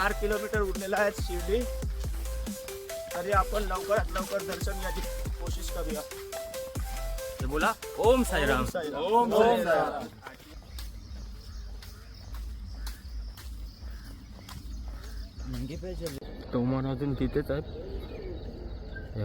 चार किलोमीटर उरलेला आहे शिर्डी. तरी आपण लवकरात लवकर दर्शन घ्यायची कोशिश करूया. ते बोला. ओम साईराम. ओम साईराम. तो मन अजून तिथेच आहेत हे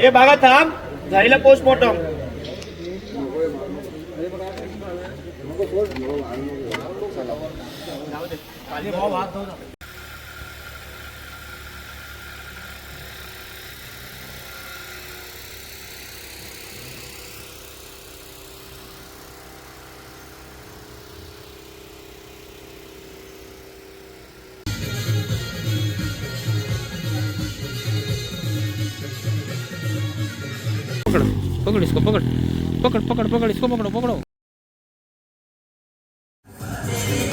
हे बघा थांब. झालेला पोस्टमॉर्टम भाऊ पकड़ पकड़ इसको पकड़. पकड़ पकड़ पकड़ इसको पकड़ो पकड़ो.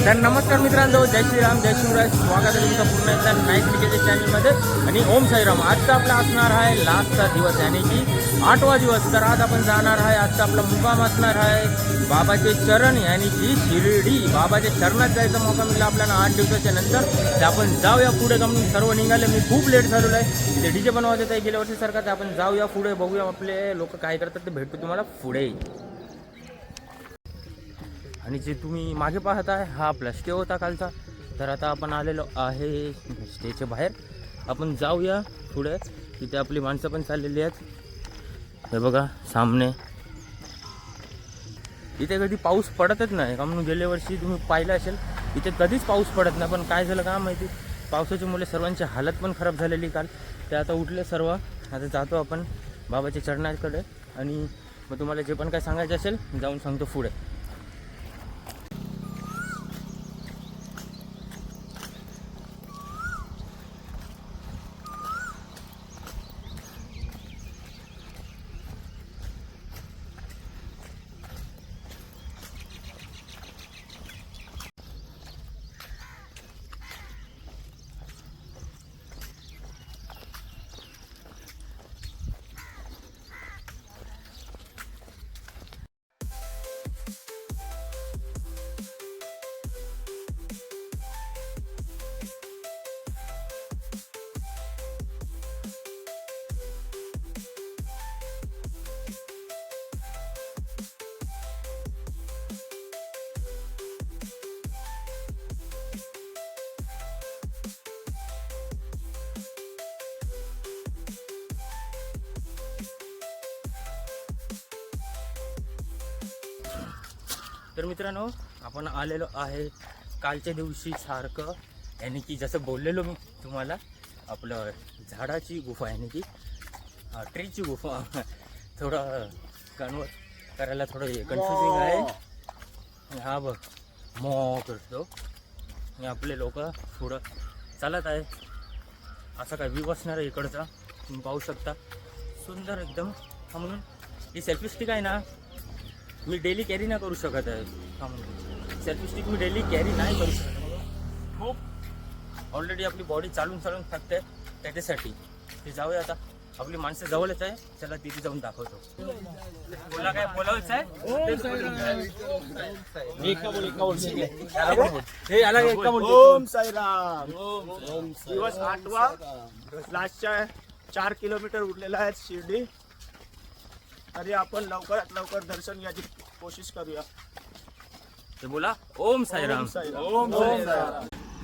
तर नमस्कार मित्रांनो जय श्रीराम जय शिवराय. स्वागत आहे तुमचं पुन्हा एकदा नाईट क्रिकेटच्या चॅनलमध्ये आणि ओम साईराम आजचा आपला असणार आहे लास्टचा दिवस यानी की आठवा दिवस तर आज आपण जाणार आहे. आजचा आपला मुकाम असणार आहे. बाबाचे चरण यानी की शिर्डी. बाबाच्या चरणात जायचा मौका मिळाला आपल्याला आठ दिवसाच्या नंतर. तर आपण जाऊया पुढे कमी सर्व निघाले. मी खूप लेट झालेलो आहे. ते डीजे बनवायचं आहे. गेल्या वर्षीसारखा तर आपण जाऊया पुढे. बघूया आपले लोक काय करतात ते भेटतो तुम्हाला पुढे. आणि जे तुम्ही मागे पाहत आहे हा आपला स्टे होता कालचा. तर आता आपण आलेलो आहे स्टेच्या बाहेर. आपण जाऊया पुढे. तिथे आपली माणसं पण चाललेली आहेत. हे बघा सामने. इथे कधी पाऊस पडतच नाही. का म्हणून गेल्या वर्षी तुम्ही पाहिलं असेल इथे कधीच पाऊस पडत नाही. पण काय झालं का माहिती? पावसाच्या मुले सर्वांची हालत पण खराब झालेली काल. ते आता उठले सर्व. आता जातो आपण बाबाच्या चरणाकडे. आणि मग तुम्हाला जे पण काय सांगायचं असेल जाऊन सांगतो पुढे. तर मित्रांनो आपण आलेलो आहे कालच्या दिवशी सारखं. यानी की जसं बोललेलो मी तुम्हाला आपलं झाडाची गुफा यानी की ट्रीची गुफा. थोडं कन्वर्ट करायला थोडं कन्फ्युजिंग आहे. हा बघ मॉ करतो. आपले लोक थोडं चालत आहे. असा काय व्ह्यू असणार आहे इकडचा तुम्ही पाहू शकता. सुंदर एकदम. हा म्हणून ही सेल्फी स्टिक आहे ना मी डेली कॅरी नाही करू शकत आहे. हा सेल्फी स्टिक मी डेली कॅरी नाही करू शकत खूप ऑलरेडी आपली बॉडी चालून चालून थकते त्याच्यासाठी. ते जाऊया आता. आपली माणसं जवळच आहे. चला तिथे जाऊन दाखवतो. बोला काय बोलावच आहे हे एका ओम साईराम. दिवस आठवा. लास्टच्या चार किलोमीटर उरलेला आहे शिर्डी. तरी आपण लवकरात लवकर दर्शन घ्यायची कोशिश करूया. तर बोला ओम साईराम. ओम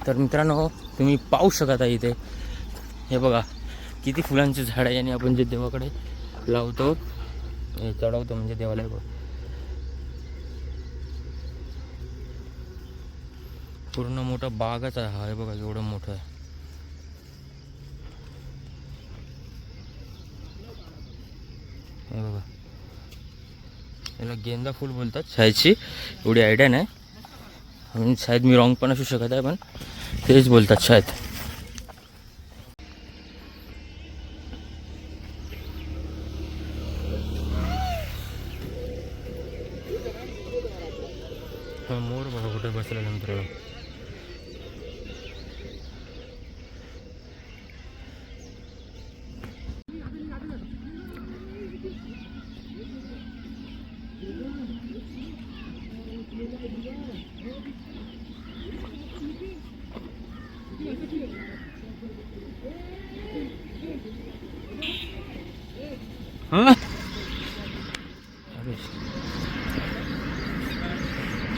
तर मित्रांनो तुम्ही पाहू शकत आहे इथे. हे बघा किती फुलांचे झाड आहे आणि आपण जे देवाकडे लावतो हे चढवतो म्हणजे देवाला. पूर्ण मोठा बागच आहे हा हे बघा एवढं मोठं आहे. हे बघा. याला गेंदा फुल बोलतात. शाळेची एवढी आयडिया नाही. म्हणून शाळेत मी रॉंग पण असू शकत आहे पण तेच बोलतात शायद हा मोर बघा कुठे बसलेला मित्र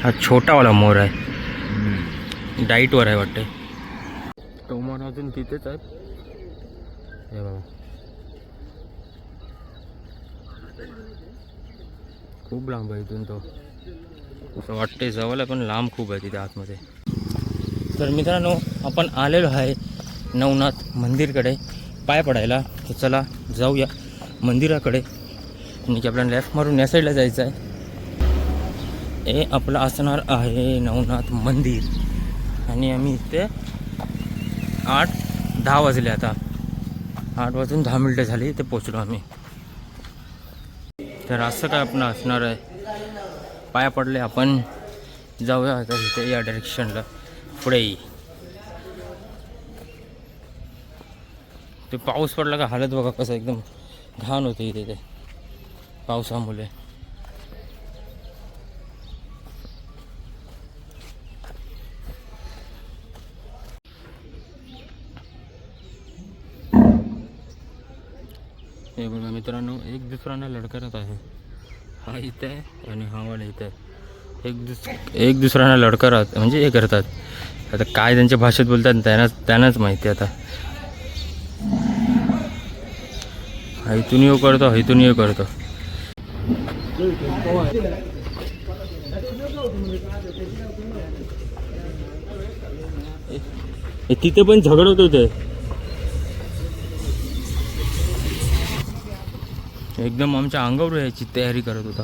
हा छोटावाला मोर आहे. डाईटवर आहे वाटते तो मोर अजून तिथेच आहे. हे बाबा खूप लांब आहे इथून तो. असं वाटते जवळ आहे पण लांब खूप आहे तिथे आतमध्ये. तर मित्रांनो आपण आलेलो आहे नवनाथ मंदिरकडे. पाय पडायला तर चला जाऊया. मंदिराकडे. आणि की आपल्याला लेफ्ट मारून या साईडला जायचं आहे हे आपलं असणार आहे नवनाथ मंदिर. आणि आम्ही इथे आठ दहा वाजले आता. आठ वाजून दहा मिनटं झाली इथे पोचलो आम्ही. तर असं काय आपण असणार आहे? पाया पडले आपण. जाऊया आता इथे या डायरेक्शनला पुढे ते पाऊस पडला का हालत बघा कसं एकदम. घाण होते इथे ते पावसामुळे. हे बघा मित्रांनो एक दुसऱ्यांना लडकरत आहे. हा इथे आहे आणि हा वाला इथे आहे. एक दुस एक दुसऱ्यांना लडकरत म्हणजे हे करतात. आता काय त्यांच्या भाषेत बोलतात त्यांनाच त्यांनाच माहिती आता. हायतून येऊ करतो हायतून येऊ करतो. तिथे पण झगडत होते एकदम आमच्या अंगावर यायची तयारी करत होता.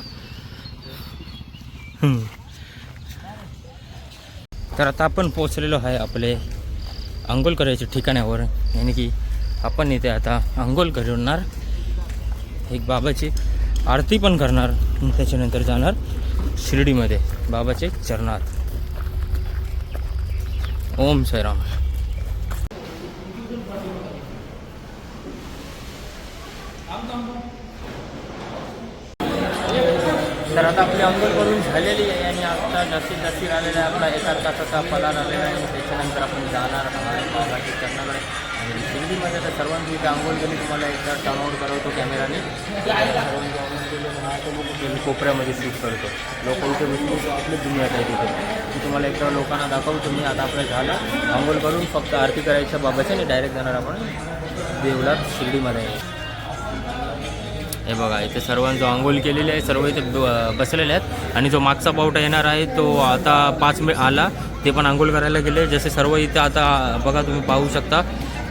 तर आता आपण पोचलेलो आहे आपले अंघोळ करायच्या ठिकाणावर. यानी की आपण इथे आता आंघोळ करणार. एक बाबाची आरती पण करणार त्याच्यानंतर जाणार शिर्डीमध्ये बाबाचे चरणात. ओम साईराम. तर आता आपली अंघोळ करून झालेली आहे आणि आता जास्तीत जास्त आलेला आहे आपला एका तासाचा पगार आलेला आहे त्याच्यानंतर आपण जाणार बाबाच्या चरणाकडे आणि शिर्डीमध्ये सर्वांची इथे आंघोळ केली तुम्हाला एकदा डाउनलोड करवतो कॅमेराने सर्वांची कोपऱ्यामध्ये शूट करतो. लोक इथे विष्णू आपली दुनिया आहे तिथे. मी तुम्हाला एकदा लोकांना दाखवतो मी आता आपलं झालं. आंघोळ करून फक्त आरती करायच्या बाबाच्या आणि डायरेक्ट जाणार आपण देवला शिर्डीमध्ये. हे बघा इथे सर्वांचं आंघोळ केलेली आहे सर्व इथे बसलेले आहेत. आणि जो मागचा पावटा येणार आहे तो आता पाच मिनिट आला. ते पण आंघोळ करायला गेले. जसे सर्व इथे आता बघा तुम्ही पाहू शकता.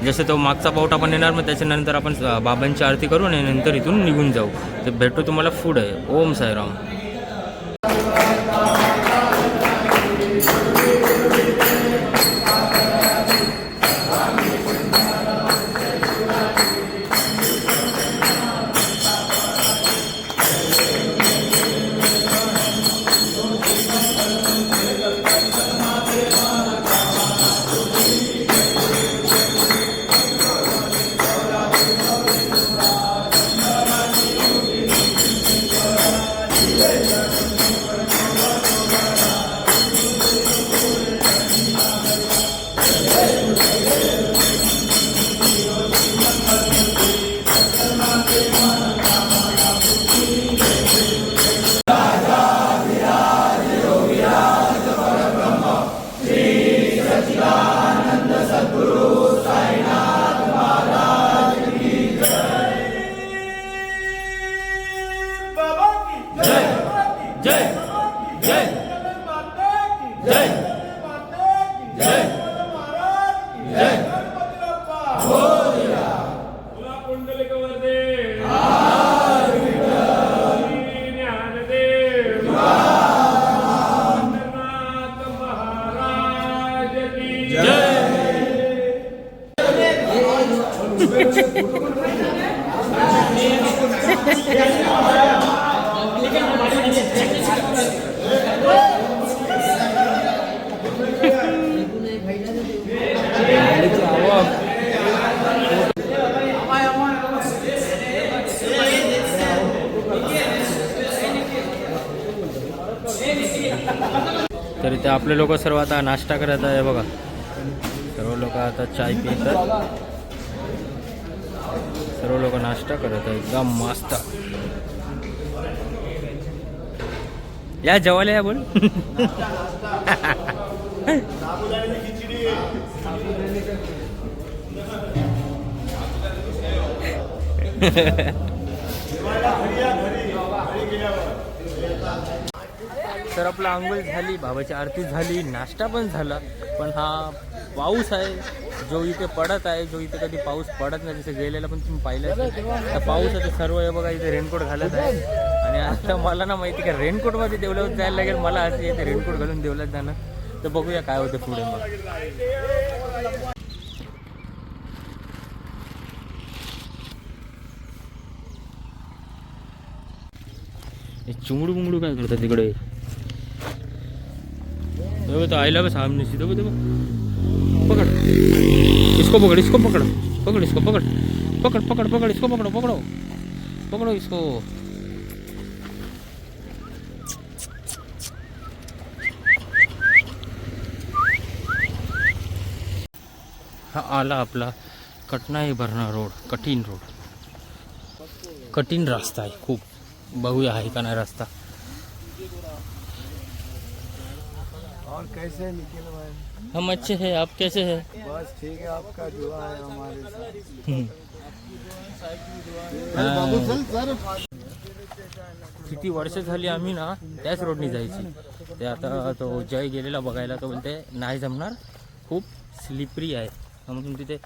जसं तो मागचा पावटा पण येणार मग त्याच्यानंतर आपण बाबांची आरती करू आणि नंतर इथून निघून जाऊ. तर भेटू तुम्हाला फूड आहे ओम साईराम. इथे आपले लोक सर्व आता नाश्ता करत आहे बघा. सर्व आता चाय पितात सर्व लोक नाश्ता करत एकदम मस्त. या जेवायला या बोल. तर आपलं आंघोळ झाली बाबाची आरती झाली नाश्ता पण झाला. पण हा पाऊस आहे. जो इथे पडत आहे जो इथे कधी पाऊस पडत नाही जसं गेलेला पण तुम्ही पाहिलं त्या तर पाऊस आता सर्व हे बघा इथे रेनकोट घालत आहे. आणि आता मला ना माहिती का रेनकोटमध्ये देवल्यावर जायला लागेल. मला असं इथे रेनकोट घालून देवल्यात जाणं तर बघूया काय होतं पुढे मग. हे चिंगडू बुंगडू काय करतात तिकडे देखो तो आई लव सामने से देखो देखो। पकड़। इसको पकड़ इसको पकड़ पकड़ इसको पकड़ पकड़ पकड़ पकड़ इसको पकड़ो पकड़ो पकड़ो इसको। हा आला आपला कटनाई भरणा रोड कठीण रोड। कठीण रस्ता आहे खूप बघूया आहे का नाही रस्ता? और कैसे निखिल भाई? हम अच्छे हैं आप कैसे हैं? बस ठीक है आपका दुआ है हमारे साथ। हम्म. बाबू चल सर किती वर्ष झाली आम्ही ना त्याच रोडनी जायची. ते आता तो जय गेलेला बघायला तो बोलते नाही जमणार खूप स्लिपरी आहे. म्हणून तिथे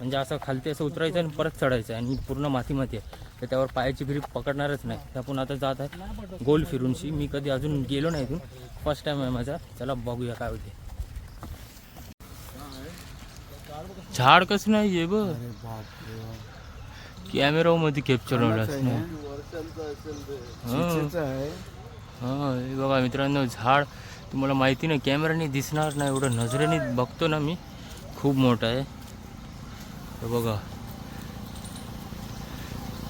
म्हणजे असं खालती असं उतरायचं आणि परत चढायचं आहे आणि पूर्ण माती माती आहे तर त्यावर पायाची ग्रीप पकडणारच नाही. आपण आता जात आहे गोल फिरूनशी. मी कधी अजून गेलो नाही इथून. फर्स्ट टाइम आहे माझा. चला बघूया काय होते. झाड कसं नाही आहे कॅप्चर होणार नाही. चिंचेचं आहे. हा हे बघा मित्रांनो झाड तुम्हाला माहिती नाही. कॅमेराने दिसणार नाही. एवढं नजरेने बघतो ना मी. खूप मोठं आहे. हे बघा.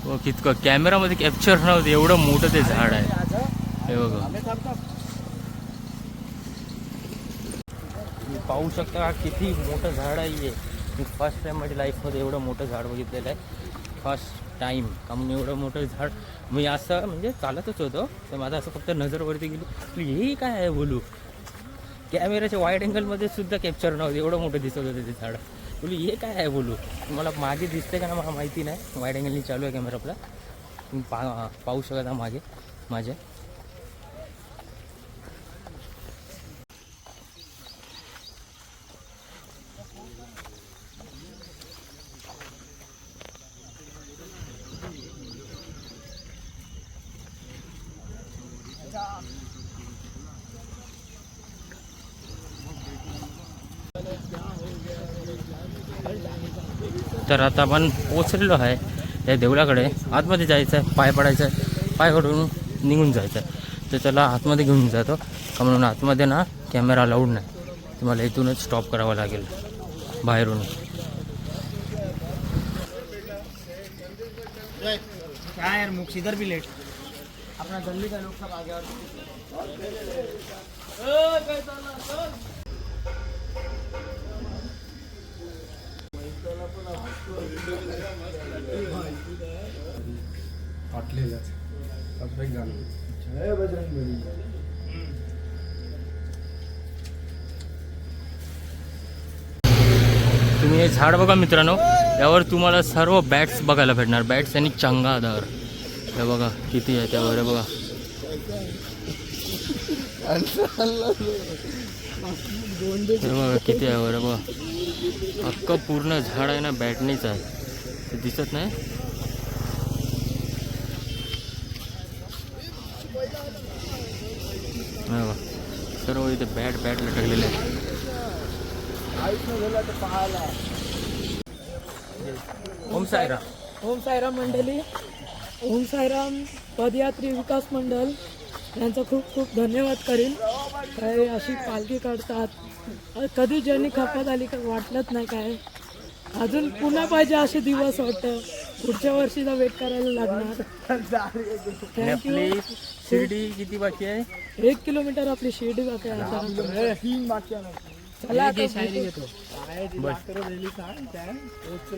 बघ कितकं कॅमेरामध्ये कॅप्चर होणार होतं एवढं मोठं ते झाड आहे. हे बघा. तुम्ही पाहू शकता का किती मोठं झाड आहे हे. मी फर्स्ट टाइम माझ्या लाईफमध्ये एवढं मोठं झाड बघितलेलं आहे. फर्स्ट टाईम का म्हणून एवढं मोठं झाड मी असं म्हणजे चालतच होतो. तर माझं असं फक्त नजरवरती गेलो. हे काय आहे बोलू? कॅमेऱ्याच्या वाईड अँगलमध्ये सुद्धा कॅप्चर नव्हतं एवढं मोठं दिसत होतं ते झाड. बोलू हे काय आहे बोलू? तुम्हाला मागे दिसते का ना मला माहिती नाही. वाईड अँगलनी चालू आहे कॅमेरा आपला. तुम्ही पा पाहू शकता मागे माझ्या. तर आता आपण पोचलेलो आहे त्या देवळाकडे. आतमध्ये जायचं आहे पाय पडायचं आहे पाय पडून निघून जायचं आहे. तर त्याला आतमध्ये घेऊन जातो. का म्हणून आतमध्ये ना कॅमेरा अलाउड नाही. तुम्हाला इथूनच स्टॉप करावा लागेल बाहेरून. क्या यार मुख इधर लेट का जय बजरंग बली. तुम्ही हे झाड बघा मित्रांनो यावर तुम्हाला सर्व बॅट्स बघायला भेटणार. बॅट्स आणि चंगादार हे बघा किती आहे त्यावर हे बघा. हे बघा किती आहे हे बघा. अख्खं पूर्ण झाड आहे ना बॅटनीच आहे. ते दिसत नाही? सर्व इथे बॅट बॅट लटकलेले ओम साईराम. ओम साईराम मंडळी. ओम साईराम पदयात्री विकास मंडळ. यांचा खूप खूप धन्यवाद करीन. काय अशी पालखी काढतात. कधी ज्यांनी खपत आली का वाटलंच नाही काय. अजून पुन्हा पाहिजे असे दिवस वाटतं. पुढच्या वर्षीला वेट करायला लागणार. आपली शिर्डी किती बाकी आहे? एक किलोमीटर आपली शिर्डी बाकी आहे. चला आता भेटू.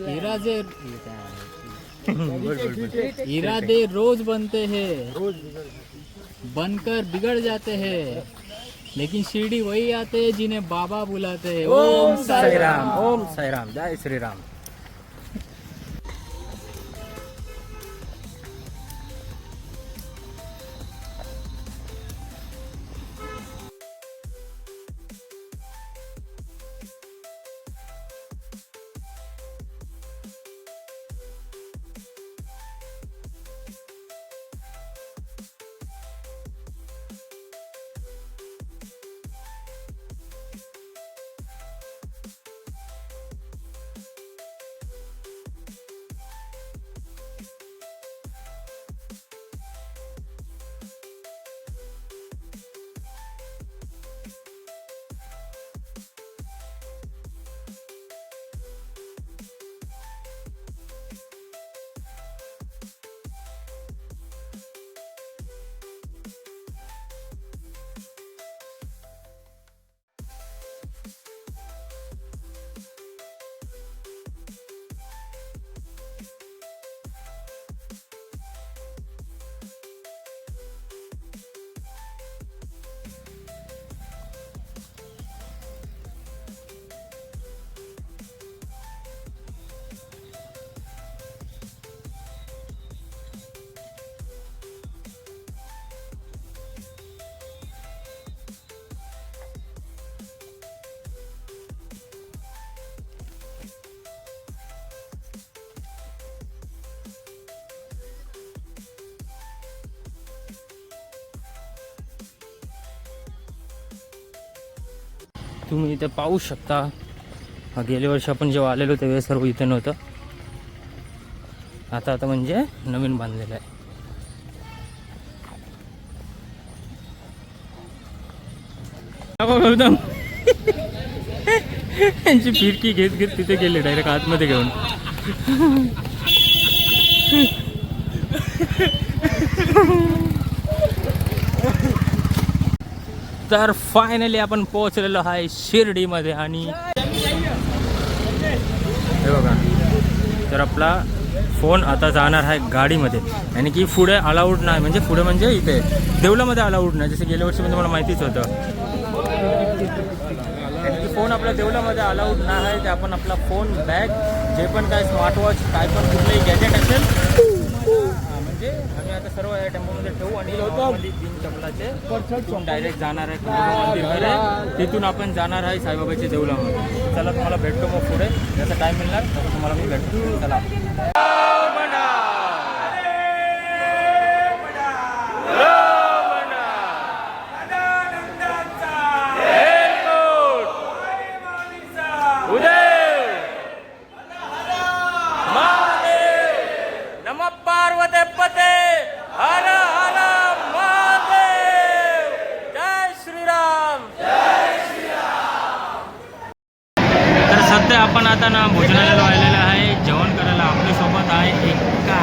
इरादे इरादे रोज बनते हैं. बनकर बिगड़ जाते हैं. लेकिन शिरडी वही आते हैं जिन्हें बाबा बुलाते हैं। ओम साईराम। ओम साई राम जय श्रीराम। तुम्ही इथे पाहू शकता. हा गेल्या वर्षी आपण जेव्हा आलेलो तेव्हा सर्व इथे नव्हतं. आता आता म्हणजे नवीन बांधलेलं आहे. गौतम यांची फिरकी घेत घेत तिथे गेले डायरेक्ट आतमध्ये घेऊन. तर फायनली आपण पोहोचलेलो आहे शिर्डीमध्ये आणि हे बघा. तर आपला फोन आता जाणार आहे गाडीमध्ये. आणि की पुढे अलाउड नाही म्हणजे पुढे म्हणजे इथे. देवलामध्ये अलाउड नाही जसं गेल्या वर्षी म्हणजे तुम्हाला माहितीच होतं. फोन आपल्या देवलामध्ये अलाउड नाही आहे ते आपण आपला फोन बॅग जे पण काय स्मार्टवॉच काय पण कुठलंही गॅजेट असेल आम्ही आता सर्व या टेम्पोमध्ये ठेवू आणि तीन तिथून डायरेक्ट जाणार आहे तिथून आपण जाणार आहे साईबाबाच्या देवलामध्ये चला तुम्हाला भेटतो मग पुढे. जसा टाईम मिळणार तसं तुम्हाला मी भेटतो. चला. आता ना भोजनालयाला आलेलं आहे जेवण करायला आपल्यासोबत आहे एका.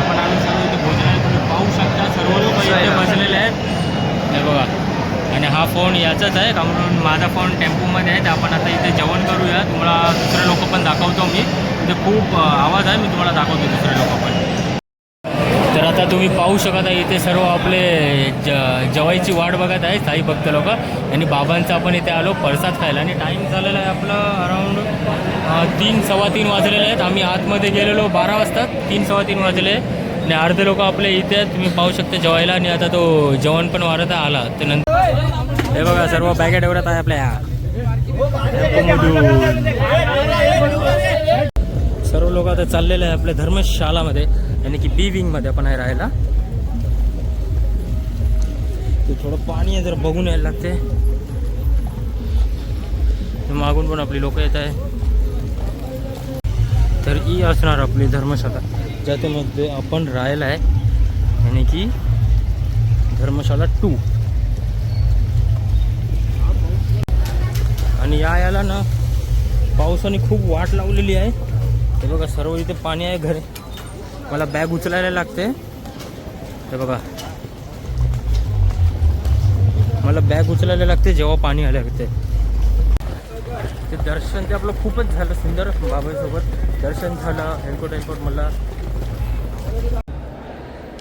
आपण आलो सर्व इथे भोजनालय तुम्ही पाहू शकता सर्व लोक इथे बसलेले आहेत. हे बघा. आणि हा फोन याचाच आहे का म्हणून माझा फोन टेम्पोमध्ये आहे तर आपण आता इथे जेवण करूया. तुम्हाला दुसरे लोक पण दाखवतो मी. इथे खूप आवाज आहे मी तुम्हाला दाखवतो दुसरे लोक पण. आता तुम्ही पाहू शकत आहे इथे सर्व आपले ज जवाईची वाट बघत आहे साई भक्त लोक. आणि बाबांचा आपण इथे आलो प्रसाद खायला. आणि टाईम झालेला आहे आपलं अराऊंड तीन सव्वा तीन वाजलेले आहेत. आम्ही आतमध्ये गेलेलो बारा वाजता तीन सव्वा तीन वाजले. आणि अर्धे लोक आपले इथे आहेत. तुम्ही पाहू शकता जेवायला. आणि आता तो जेवण पण वारत आला. ते नंतर हे बघा सर्व बॅगेट एवढ्यात आहे आपल्या. सर्व लोक आता चाललेले आहे आपल्या धर्मशालामध्ये. यानी की बी विंगमध्ये आपण आहे राहायला. ते थोडं पाणी आहे जर बघून यायला लागते. मागून पण आपली लोक येत आहे तर ही असणार आपली धर्मशाला ज्याच्यामध्ये आपण राहायला आहे. यानी की धर्मशाला टू आणि या याला ना पावसाने खूप वाट लावलेली आहे. हे बघा सर्व इथे पाणी आहे घरी. मला बॅग उचलायला लागते. हे बघा. मला बॅग उचलायला लागते जेव्हा पाणी आल्या लागते ते दर्शन ते आपलं खूपच झालं सुंदर बाबासोबत. दर्शन झालं हेलकोट हेलकोट मला.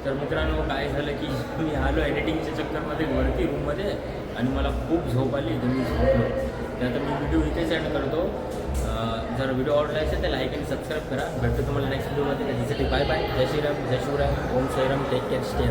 तर मित्रांनो काय झालं की मी आलो एडिटिंगच्या चक्करमध्ये वरती रूममध्ये आणि मला खूप झोप आली. तर मी झोपलो तर मी व्हिडिओ इथेच एंड करतो. जर व्हिडिओ आवडला असेल तर लाईक आणि सबस्क्राईब करा. भेटतो तुम्हाला नेक्स्ट व्हिडिओमध्ये त्याच्यासाठी बाय बाय जय श्रीराम जय Shivram. Om Shriram take care stay